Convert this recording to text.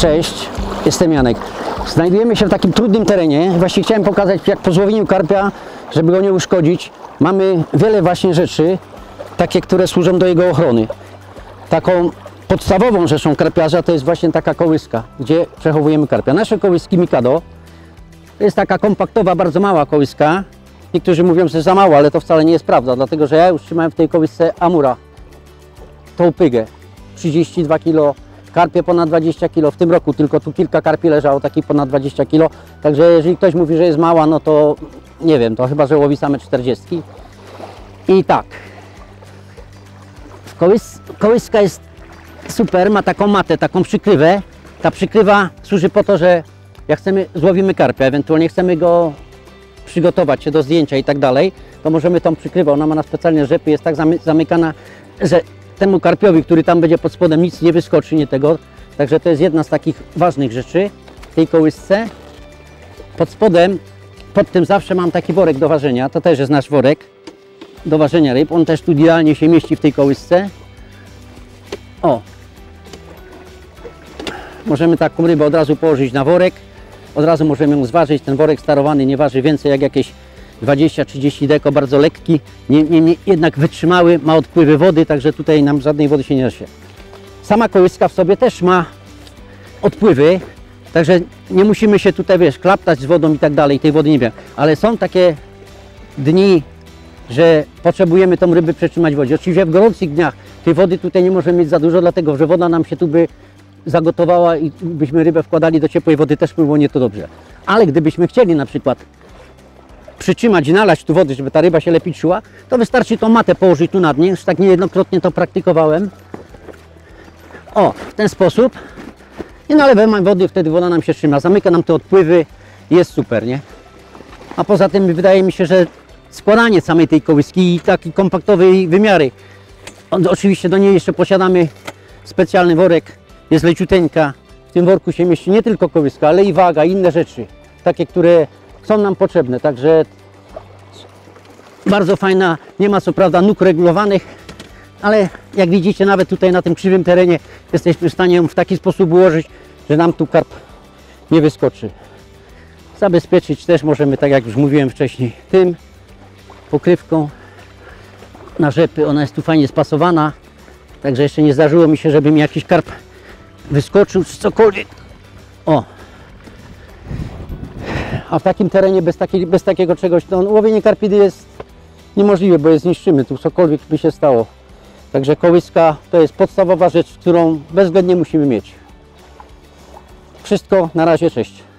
Cześć, jestem Janek. Znajdujemy się w takim trudnym terenie. Właśnie chciałem pokazać, jak po złowieniu karpia, żeby go nie uszkodzić, mamy wiele właśnie rzeczy, takie, które służą do jego ochrony. Taką podstawową rzeczą karpiarza to jest właśnie taka kołyska, gdzie przechowujemy karpia. Nasze kołyski Mikado to jest taka kompaktowa, bardzo mała kołyska. Niektórzy mówią, że za mało, ale to wcale nie jest prawda, dlatego że ja już trzymałem w tej kołysce Amura, tą pygę. 32 kg, karpie ponad 20 kg. W tym roku tylko tu kilka karpi leżało, takich ponad 20 kg. Także jeżeli ktoś mówi, że jest mała, no to nie wiem, to chyba, że łowi same 40. I tak, kołys, kołyska jest super, ma taką matę, taką przykrywę. Ta przykrywa służy po to, że jak chcemy, złowimy karpia, ewentualnie chcemy go przygotować się do zdjęcia i tak dalej, to możemy tą przykrywę, ona ma na specjalne rzepy, jest tak zamy, zamykana, że temu karpiowi, który tam będzie pod spodem, nic nie wyskoczy, nie tego. Także to jest jedna z takich ważnych rzeczy w tej kołysce. Pod spodem, pod tym zawsze mam taki worek do ważenia, to też jest nasz worek do ważenia ryb. On też tu idealnie się mieści w tej kołysce. O! Możemy taką rybę od razu położyć na worek. Od razu możemy ją zważyć. Ten worek starowany nie waży więcej jak jakieś 20-30 deko, bardzo lekki, jednak wytrzymały, ma odpływy wody, także tutaj nam żadnej wody się nie nesie. Sama kołyska w sobie też ma odpływy, także nie musimy się tutaj, wiesz, klaptać z wodą i tak dalej, tej wody nie wiem, ale są takie dni, że potrzebujemy tą rybę przetrzymać w wodzie. Oczywiście w gorących dniach tej wody tutaj nie możemy mieć za dużo, dlatego że woda nam się tu by zagotowała i byśmy rybę wkładali do ciepłej wody, też by było nie to dobrze. Ale gdybyśmy chcieli na przykład przytrzymać nalać tu wody, żeby ta ryba się lepiej czuła, to wystarczy tą matę położyć tu na dnie, już tak niejednokrotnie to praktykowałem. O, w ten sposób. I nalewamy wody, wtedy woda nam się trzyma, zamyka nam te odpływy, jest super, nie? A poza tym wydaje mi się, że składanie samej tej kołyski i taki kompaktowej wymiary. Oczywiście do niej jeszcze posiadamy specjalny worek, jest leciuteńka. W tym worku się mieści nie tylko kołyska, ale i waga, i inne rzeczy, takie, które są nam potrzebne. Także bardzo fajna, nie ma co prawda nóg regulowanych, ale jak widzicie nawet tutaj na tym krzywym terenie jesteśmy w stanie ją w taki sposób ułożyć, że nam tu karp nie wyskoczy. Zabezpieczyć też możemy, tak jak już mówiłem wcześniej, tym pokrywką na rzepy. Ona jest tu fajnie spasowana, także jeszcze nie zdarzyło mi się, żeby mi jakiś karp wyskoczył czy cokolwiek. O! A w takim terenie bez, bez takiego czegoś, to łowienie karpidy jest niemożliwe, bo je zniszczymy, tu cokolwiek by się stało. Także kołyska to jest podstawowa rzecz, którą bezwzględnie musimy mieć. Wszystko, na razie, cześć.